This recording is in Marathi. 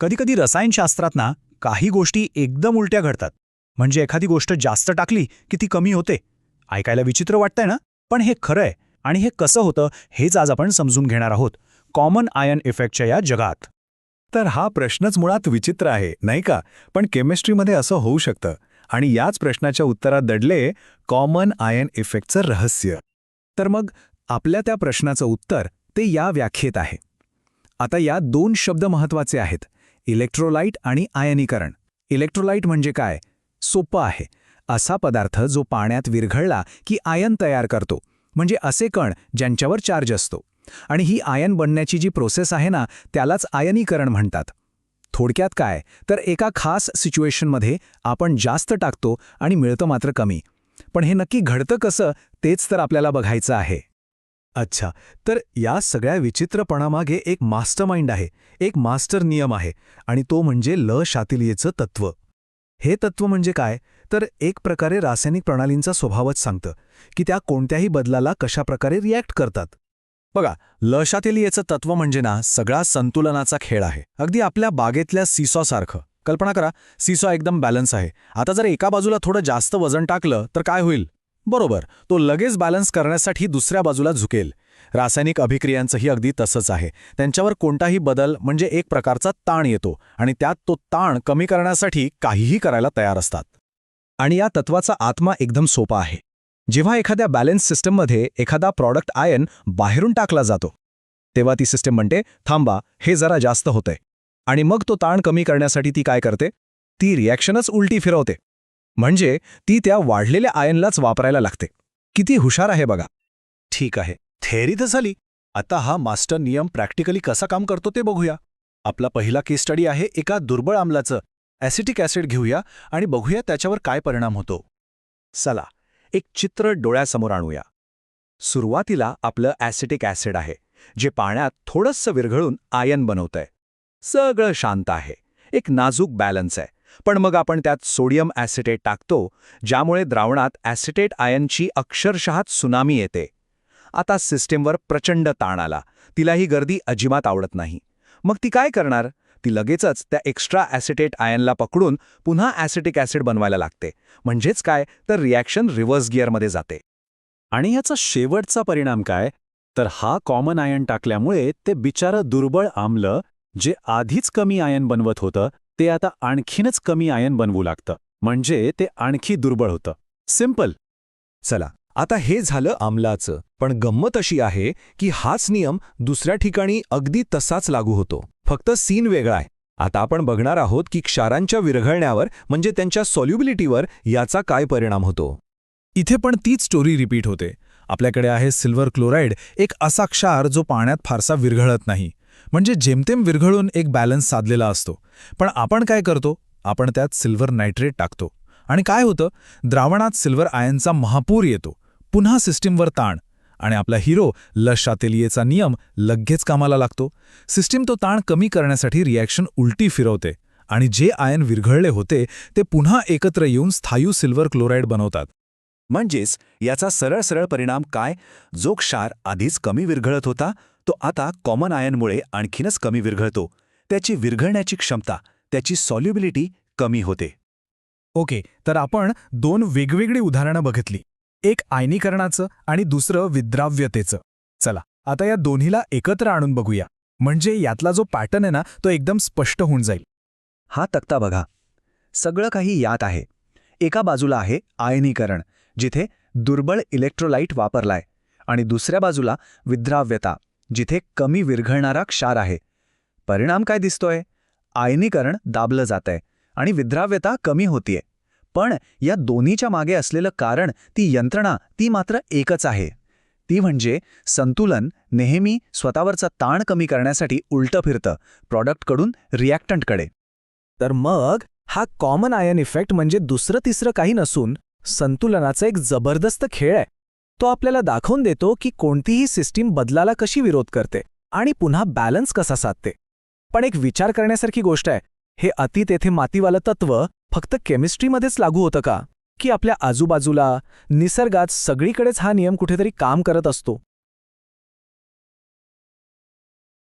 कधीकधी रसायनशास्त्रात ना काही गोष्टी एकदम उलट्या घडतात. म्हणजे एखादी गोष्ट जास्त टाकली की ती कमी होते. ऐकायला विचित्र वाटतंय ना? पण हे खरं आहे आणि हे कसं होतं हेच आज आपण समजून घेणार आहोत. कॉमन आयन इफेक्टच्या या जगात. तर हा प्रश्नच मुळात विचित्र आहे नाही का? पण केमिस्ट्रीमध्ये असं होऊ शकतं. आणि याच प्रश्नाच्या उत्तरात दडले कॉमन आयन इफेक्टचं रहस्य. तर मग आपल्या त्या प्रश्नाचं उत्तर ते या व्याख्येत आहे. आता या दोन शब्द महत्त्वाचे आहेत. इलेक्ट्रोलाइट आणि आयनीकरण. इलेक्ट्रोलाइट म्हणजे काय? सोपं आहे. असा पदार्थ जो पाण्यात विरघळला की आयन तयार करतो. म्हणजे असे कण ज्यांच्यावर चार्ज असतो. आणि ही आयन बनण्याची जी प्रोसेस आहे ना त्यालाच आयनीकरण म्हणतात. थोडक्यात काय? तर एका खास सिच्युएशनमध्ये आपण जास्त टाकतो आणि मिळतं मात्र कमी. पण हे नक्की घडतं कसं तेच तर आपल्याला बघायचं आहे. अच्छा तर या सगळ्या विचित्रपणामागे एक मास्टरमाइंड आहे एक मास्टर नियम आहे आणि तो म्हणजे ल शातिलियेचं तत्व. हे तत्व म्हणजे काय? तर एक प्रकारे रासायनिक प्रणालींचा स्वभावच सांगतं की त्या कोणत्याही बदलाला कशाप्रकारे रिॲक्ट करतात. बघा लशातिलियेचं तत्व म्हणजे ना सगळा संतुलनाचा खेळ आहे. अगदी आपल्या बागेतल्या सीसॉसारखं. कल्पना करा सीसॉ एकदम बॅलन्स आहे. आता जर एका बाजूला थोडं जास्त वजन टाकलं तर काय होईल? बरोबर तो लगेच बॅलन्स करण्यासाठी दुसऱ्या बाजूला झुकेल. रासायनिक अभिक्रियांचंही अगदी तसंच आहे. त्यांच्यावर कोणताही बदल म्हणजे एक प्रकारचा ताण येतो आणि त्यात तो ताण कमी करण्यासाठी काहीही करायला तयार असतात. आणि या तत्वाचा आत्मा एकदम सोपा आहे. जेव्हा एखाद्या बॅलन्स सिस्टममध्ये एखादा प्रॉडक्ट आयन बाहेरून टाकला जातो तेव्हा ती सिस्टम म्हणते थांबा हे जरा जास्त होतंय. आणि मग तो ताण कमी करण्यासाठी ती काय करते? ती रिॲक्शनच उलटी फिरवते. म्हणजे ती त्या वाढलेल्या आयनलाच वापरायला लागते. किती हुशार आहे बघा. ठीक आहे. थेअरी तर झाली. आता हा मास्टर नियम प्रॅक्टिकली कसा काम करतो ते बघूया. आपला पहिला केस स्टडी आहे एका दुर्बळ आम्लाचं. ॲसिटिक ॲसिड घेऊया आणि बघूया त्याच्यावर काय परिणाम होतो. चला एक चित्र डोळ्यासमोर आणूया. सुरुवातीला आपलं ॲसिटिक ॲसिड आहे जे पाण्यात थोडंसं विरघळून आयन बनवतंय. सगळं शांत आहे. एक नाजूक बॅलन्स आहे. पण मग आपण त्यात सोडियम ॲसिटेट टाकतो ज्यामुळे द्रावणात ॲसिटेट आयनची अक्षरशः सुनामी येते. आता सिस्टीमवर प्रचंड ताण आला. तिला ही गर्दी अजिबात आवडत नाही. मग ती काय करणार? ती लगेचच त्या एक्स्ट्रा ॲसिटेट आयनला पकडून पुन्हा ॲसिटिक ॲसिड बनवायला लागते. म्हणजेच काय? तर रिॲक्शन रिव्हर्स गिअरमध्ये जाते. आणि याचा शेवटचा परिणाम काय? तर हा कॉमन आयन टाकल्यामुळे ते बिचारं दुर्बळ आमलं जे आधीच कमी आयन बनवत होतं ते आता आणखीनच कमी आयन बनवू लागतं. म्हणजे ते आणखी दुर्बळ होतं. सिंपल चला आता हे झालं आम्लाचं. पण गंमत अशी आहे की हाच नियम दुसऱ्या ठिकाणी अगदी तसाच लागू होतो. फक्त सीन वेगळा आहे. आता आपण बघणार आहोत की क्षारांच्या विरघळण्यावर म्हणजे त्यांच्या सॉल्युबिलिटीवर याचा काय परिणाम होतो. इथे पण तीच स्टोरी रिपीट होते. आपल्याकडे आहे सिल्वर क्लोराईड एक असा क्षार जो पाण्यात फारसा विरघळत नाही. म्हणजे जेमतेम विरघळून एक बॅलन्स साधलेला असतो. पण आपण काय करतो? आपण त्यात सिल्वर नायट्रेट टाकतो. आणि काय होतं? द्रावणात सिल्वर आयनचा महापूर येतो. पुन्हा सिस्टीमवर ताण. आणि आपला हिरो लशातेलियेचा नियम लगेच कामाला लागतो. सिस्टीम तो ताण कमी करण्यासाठी रिॲक्शन उलटी फिरवते. आणि जे आयन विरघळले होते ते पुन्हा एकत्र येऊन स्थायू सिल्वर क्लोराईड बनवतात. म्हणजेच याचा सरळ सरळ परिणाम काय? जो क्षार आधीच कमी विरघळत होता तो आता कॉमन आयनमुळे आणखीनच कमी विरघळतो. त्याची विरघळण्याची क्षमता त्याची सॉल्युबिलिटी कमी होते. ओके तर आपण दोन वेगवेगळी उदाहरणं बघितली. एक आयनीकरणाचं आणि दुसरं विद्राव्यतेचं. चला आता या दोन्हीला एकत्र आणून बघूया. म्हणजे यातला जो पॅटर्न आहे ना तो एकदम स्पष्ट होऊन जाईल. हा तक्ता बघा. सगळं काही यात आहे. एका बाजूला आहे आयनीकरण जिथे दुर्बळ इलेक्ट्रोलाइट वापरलाय. आणि दुसऱ्या बाजूला विद्राव्यता. जिथे कमी विरघळणारा क्षार आहे. परिणाम काय दिसतोय? आयनीकरण दाबलं जातंय आणि विद्राव्यता कमी होतीये. पण या दोन्हीच्या मागे असलेलं कारण ती यंत्रणा ती मात्र एकच आहे. ती म्हणजे संतुलन नेहमी स्वतःवरचा ताण कमी करण्यासाठी उलटं फिरतं प्रॉडक्टकडून रिॲक्टंटकडे. तर मग हा कॉमन आयन इफेक्ट म्हणजे दुसरं तिसरं काही नसून संतुलनाचा एक जबरदस्त खेळ आहे. तो आपल्याला दाखवून देतो की कोणतीही सिस्टीम बदलाला कशी विरोध करते आणि पुन्हा बॅलन्स कसा साधते. पण एक विचार करण्यासारखी गोष्ट आहे हे अति तेथे मातीवालं तत्व फक्त केमिस्ट्रीमध्येच लागू होतं का? की आपल्या आजूबाजूला निसर्गात सगळीकडेच हा नियम कुठेतरी काम करत असतो?